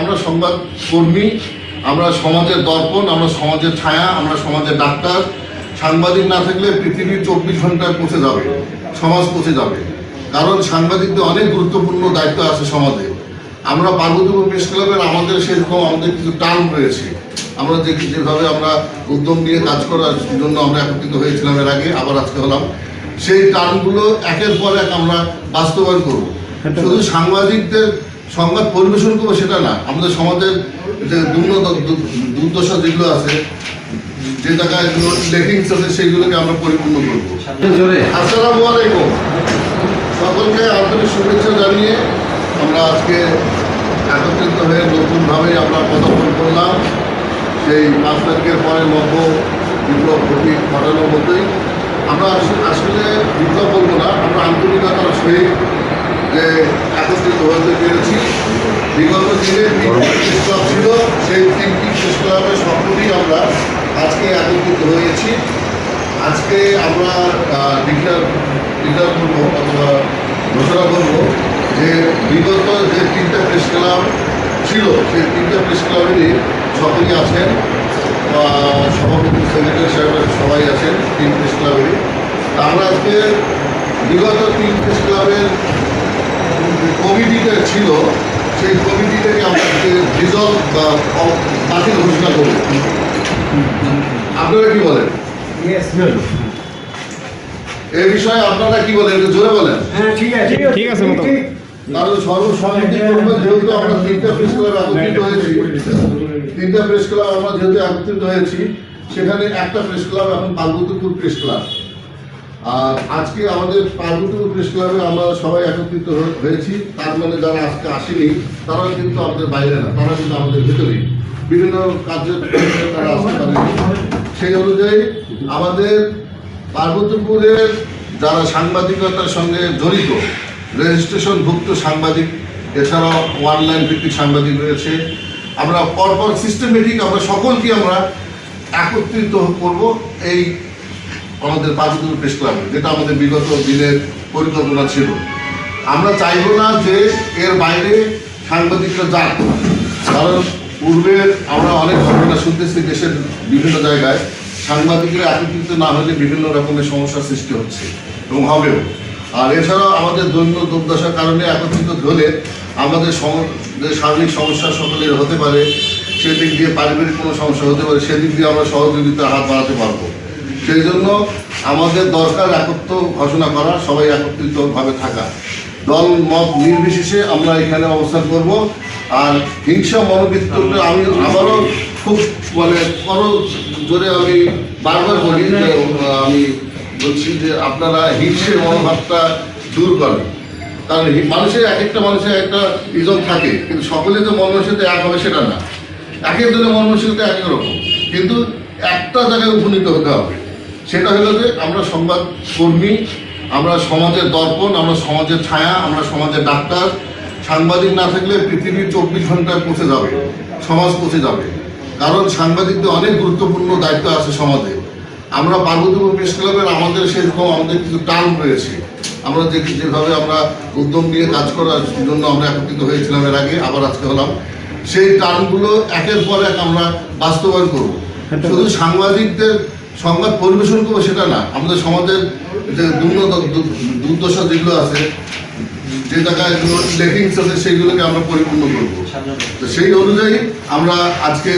আমরা সংবাদ কর্মী আমরা সমাজের দর্পণ আমরা সমাজের ছায়া আমরা সমাজের ডাক্তার। সাংবাদিক না থাকলে পৃথিবীর চব্বিশ ঘন্টায় পৌঁছে যাবে সমাজ পৌঁছে যাবে। কারণ সাংবাদিকদের অনেক গুরুত্বপূর্ণ দায়িত্ব আছে সমাজে। আমরা পার্বতীপুর প্রেস ক্লাবের আমাদের সেরকম আমাদের কিছু টান রয়েছে। আমরা দেখি যেভাবে আমরা উদ্যম নিয়ে কাজ করার জন্য আমরা একত্রিত হয়েছিলাম এর আগে আবার আজকে হলাম। সেই টানগুলো একের পর এক আমরা বাস্তবায়ন করব। শুধু সাংবাদিকদের সংবাদ পরিবেশন করব সেটা না। আমাদের সমাজের যে দুর্দশা যেগুলো আছে যে জায়গায় লেখিংস আছে সেইগুলোকে আমরা পরিপূর্ণ করব। আসসালামু আলাইকুম। সকলকে আন্তরিক শুভেচ্ছা জানিয়ে আমরা আজকে একত্রিত হয়ে নতুনভাবে আমরা পদার্পণ করলাম। সেই পাঁচ তারিখের পরে নব বিপ্লব ঘটি ঘটানোর মতোই। আমরা আস- আসলে বিপ্লব বলব না আমরা আন্তরিকতার সহিত যে হতে পেরেছি। বিগত দিনে তিনটি ক্লাব ছিল, সেই তিনটি ক্লাবের সকলেই আমরা আজকে একত্রিত হয়েছি। আজকে আমরা ডিক্লার ডিক্লার করব অথবা ঘোষণা করব যে বিগত যে তিনটা প্রেস ক্লাব ছিল, সেই তিনটা প্রেস ক্লাবেরই সকলেই আছেন সভাপতি, সেক্রেটারি সাহেবের সবাই আছেন, তিন প্রেস ক্লাবেরই তা আমরা আজকে বিগত তিন প্রেস ক্লাবের কমিটিটা ছিল সেই কমিটিটাকে আমরা রিজলভ বা বাতিল ঘোষণা করব আপনারা কি বলেন? এই বিষয়ে আপনারা কি বলেন একটু জোরে বলেন। হ্যাঁ ঠিক আছে। ঠিক আছে। কারণ সর্বসম্মতি করবে যেহেতু আমরা তিনটা প্রেস ক্লাব একত্রিত হয়েছি। তিনটা প্রেস ক্লাব আমরা যেহেতু একত্রিত হয়েছি সেখানে একটা প্রেস ক্লাব এখন পার্বতীপুর প্রেস ক্লাব আর আজকে আমাদের পার্বতীপুর প্রেস ক্লাবে আমরা সবাই একত্রিত হয়েছি। তার মানে যারা আজকে আসেনি তারা কিন্তু আমাদের বাইরে না, তারা কিন্তু আমাদের ভেতরেই। বিভিন্ন কার্যের তারা আসতে পারেনি। সেই অনুযায়ী আমাদের পার্বতীপুরের যারা সাংবাদিকতার সঙ্গে জড়িত, রেজিস্ট্রেশনভুক্ত সাংবাদিক, এছাড়াও অনলাইন ভিত্তিক সাংবাদিক রয়েছে, আমরা পরপর সিস্টেমেটিক আমরা সকলকে আমরা একত্রিত করব। এই আমাদের পাঁচদুর প্রেস ক্লাবে যেটা আমাদের বিগত দিনের পরিকল্পনা ছিল। আমরা চাইব না যে এর বাইরে সাংবাদিকরা যাক, কারণ পূর্বে আমরা অনেক ঘটনা শুনতেছি দেশের বিভিন্ন জায়গায়, সাংবাদিকরা একত্রিত না হলে বিভিন্ন রকমের সমস্যার সৃষ্টি হচ্ছে এবং হবেও। আর এছাড়াও আমাদের দৈন্য দুর্দশার কারণে একত্রিত হলে আমাদের শারীরিক সমস্যা সকলের হতে পারে, সেদিক দিয়ে পারিবারিক কোনো সমস্যা হতে পারে, সেদিক দিয়ে আমরা সহযোগিতার হাত বাড়াতে পারব। সেই জন্য আমাদের দরকার একত্র ঘোষণা করা, সবাই একত্রিতভাবে থাকা। দল, মত নির্বিশেষে আমরা এখানে অবস্থান করব। আর হিংসা মনোবৃত্ত আমি আবারও খুব মানে বড় জোরে আমি বারবার বলি আমি বলছি যে আপনারা হিংসের মনোভাবটা দূর করেন। কারণ মানুষের এক একটা মানুষের একটা ইজন থাকে, কিন্তু সকলে যে মনের এক হবে সেটা না। এক একজনের মনমানসিকতা এক এক রকম। কিন্তু একটা জায়গায় উপনীত হতে হবে। সেটা হলো যে আমরা সংবাদ কর্মী আমরা সমাজের দর্পণ আমরা সমাজের ছায়া আমরা সমাজের ডাক্তার। সাংবাদিক না থাকলে পৃথিবী চব্বিশ ঘন্টায় পৌঁছে যাবে সমাজ পৌঁছে যাবে। কারণ সাংবাদিকদের অনেক গুরুত্বপূর্ণ দায়িত্ব আছে সমাজে। আমরা পার্বতীপুর প্রেস ক্লাবের আমাদের সেরকম আমাদের কিছু টার্ম রয়েছে। আমরা যে যেভাবে আমরা উদ্যম নিয়ে কাজ করার জন্য আমরা একত্রিত হয়েছিলাম এর আগে আবার আজকে হলাম। সেই টার্মগুলো একের পর এক আমরা বাস্তবায়ন করব। শুধু সাংবাদিকদের সংবাদ পরিবেশন করব সেটা না। আমাদের সমাজের যে দুর্দশা যেগুলো আছে, যে জায়গায় লেখিংস আছে, সেইগুলোকে আমরা পরিপূর্ণ করব। তো সেই অনুযায়ী আমরা আজকে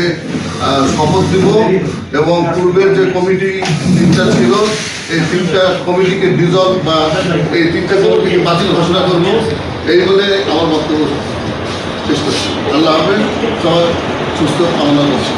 শপথ দিব এবং পূর্বের যে কমিটি তিনটা ছিল, এই তিনটা কমিটিকে ডিজলভ বা এই তিনটা কমিটিকে বাতিল ঘোষণা করব। এই বলে আমার বক্তব্য শেষ করছি। আল্লাহ হাফেজ, সবাই সুস্থ কামনা করছি।